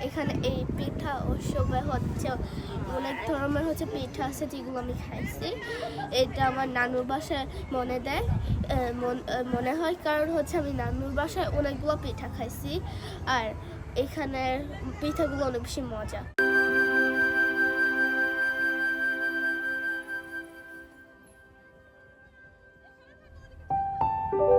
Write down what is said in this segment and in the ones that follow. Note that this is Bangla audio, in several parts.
এখানে এই পিঠা উৎসবে হচ্ছে অনেক ধরনের হচ্ছে পিঠা আছে যেগুলো আমি খাইছি। এটা আমার নানুর বাসায় মনে দেয়। মন- হয় কারণ হচ্ছে আমি নানুর বাসায় অনেকগুলো পিঠা খাইছি আর এখানের পিঠাগুলো অনেক বেশি মজা। আমি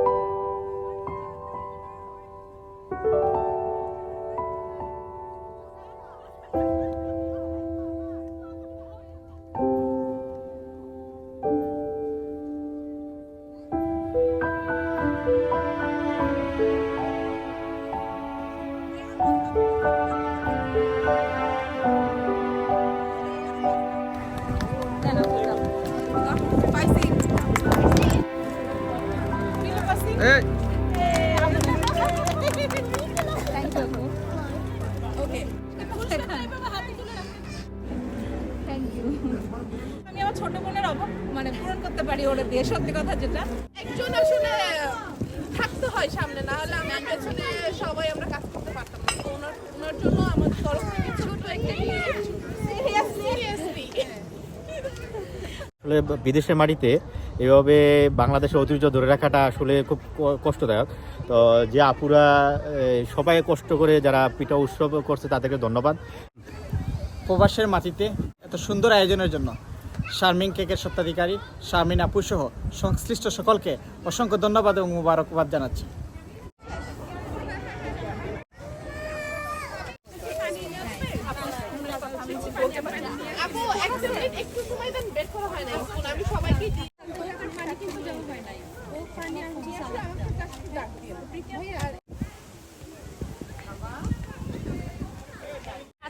ওর দিয়ে সত্যি কথা যেটা। একজন আসলে থাকতে হয় সামনে না হলে আমি পেছনে সবাই আমরা কাজ করতে পারতাম না। তো ওনার ওনার জন্য আমার তরফ থেকে ছোট একটা সিরিয়াসলি আসলে বিদেশের মাটিতে এভাবে বাংলাদেশের ঐতিহ্য ধরে রাখাটা আসলে খুব কষ্টদায়ক। তো যে আপুরা সবাই কষ্ট করে যারা পিঠা উৎসব করছে তাদেরকে ধন্যবাদ। প্রবাসের মাটিতে এত সুন্দর আয়োজনের জন্য শারমিন কেকের সত্ত্বাধিকারী শারমিন আপু সহ সংশ্লিষ্ট সকলকে অসংখ্য ধন্যবাদ এবং মুবারকবাদ জানাচ্ছি মিনিট একটু সময় দেন বের করা হয় না ফোন আমি সবাইকে দিই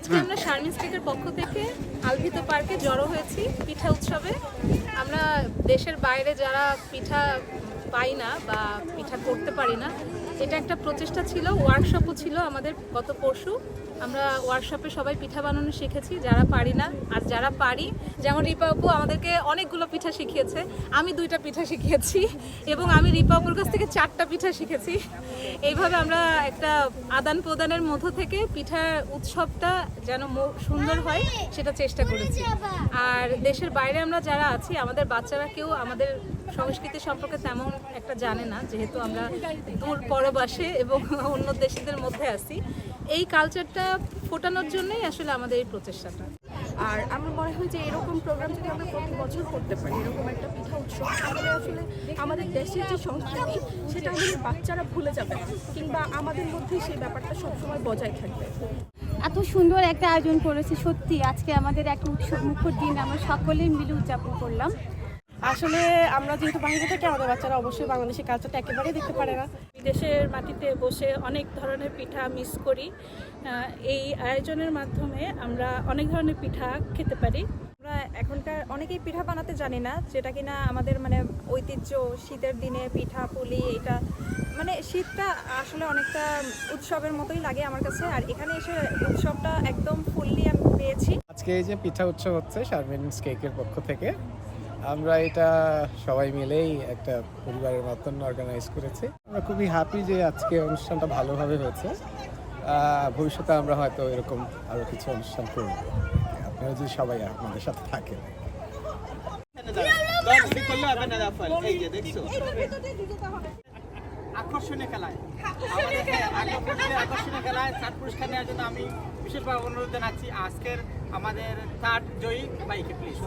আজকে আমরা শারমিন স্টেকের পক্ষ থেকে আলভিত পার্কে জড়ো হয়েছি পিঠা উৎসবে। আমরা দেশের বাইরে যারা পিঠা পাই না বা পিঠা করতে পারি না এটা একটা প্রচেষ্টা ছিল ওয়ার্কশপও ছিল আমাদের গত পরশু। আমরা ওয়ার্কশপে সবাই পিঠা বানানো শিখেছি, যারা পারি না, আর যারা পারি, যেমন রিপা আপু আমাদেরকে অনেকগুলো পিঠা শিখিয়েছে, আমি দুইটা পিঠা শিখিয়েছি এবং আমি রিপা কাছ থেকে চারটা পিঠা শিখেছি। এইভাবে আমরা একটা আদান প্রদানের মধ্য থেকে পিঠার উৎসবটা যেন সুন্দর হয়, সেটা চেষ্টা করেছি। আর দেশের বাইরে আমরা যারা আছি, আমাদের বাচ্চারা কেউ আমাদের সংস্কৃতি সম্পর্কে তেমন একটা জানে না, যেহেতু আমরা দূর পরবাসে এবং অন্য দেশদের মধ্যে আছি। এই কালচারটা ফোটানোর জন্যই আসলে আমাদের এই প্রচেষ্টাটা। আর আমার মনে হয় যে এরকম প্রোগ্রাম যদি আমরা প্রতি বছর করতে পারি এরকম একটা পিঠা উৎসব তাহলে আসলে আমাদের দেশের যে সংস্কৃতি সেটা আমাদের বাচ্চারা ভুলে যাবে না কিংবা আমাদের মধ্যে সেই ব্যাপারটা সবসময় বজায় থাকবে। এত সুন্দর একটা আয়োজন করেছে সত্যি। আজকে আমাদের একটা উৎসব মুখর দিন আমরা সকলে মিলে উদযাপন করলাম। আসলে আমরা যেহেতু বাইরে থেকে আমাদের বাচ্চারা অবশ্যই বাংলাদেশের কালচারটা একেবারেই দেখতে পারে না। বিদেশের মাটিতে বসে অনেক ধরনের পিঠা মিস করি। এই আয়োজনের মাধ্যমে আমরা অনেক ধরনের পিঠা খেতে পারি। আমরা আমরা এখনকার অনেকেই পিঠা বানাতে জানি না যেটা কিনা আমাদের মানে ঐতিহ্য শীতের দিনে পিঠা পুলি এটা মানে শীতটা আসলে অনেকটা উৎসবের মতোই লাগে আমার কাছে। আর এখানে এসে উৎসবটা একদম ফুললি আমি পেয়েছি। আজকে এই যে পিঠা উৎসব হচ্ছে শারমিনস কেকের পক্ষ থেকে। আমরা এটা সবাই মিলেই একটা পরিবারের মতন অর্গানাইজ করেছি। আমরা খুবই হ্যাপি যে আজকে অনুষ্ঠানটা ভালোভাবে হয়েছে। ভবিষ্যতে আমরা হয়তো এরকম আরও কিছু অনুষ্ঠান করব। আপনারা যদি সবাই আমাদের সাথে থাকেন। আকর্ষণীয় খেলায়। আকর্ষণীয় খেলায় থার্ড পুরস্কার নেওয়ার জন্য আমি বিশেষভাবে অনুরোধ জানাচ্ছি আজকের আমাদের থার্ড জয়ী বাইকে প্লিজ।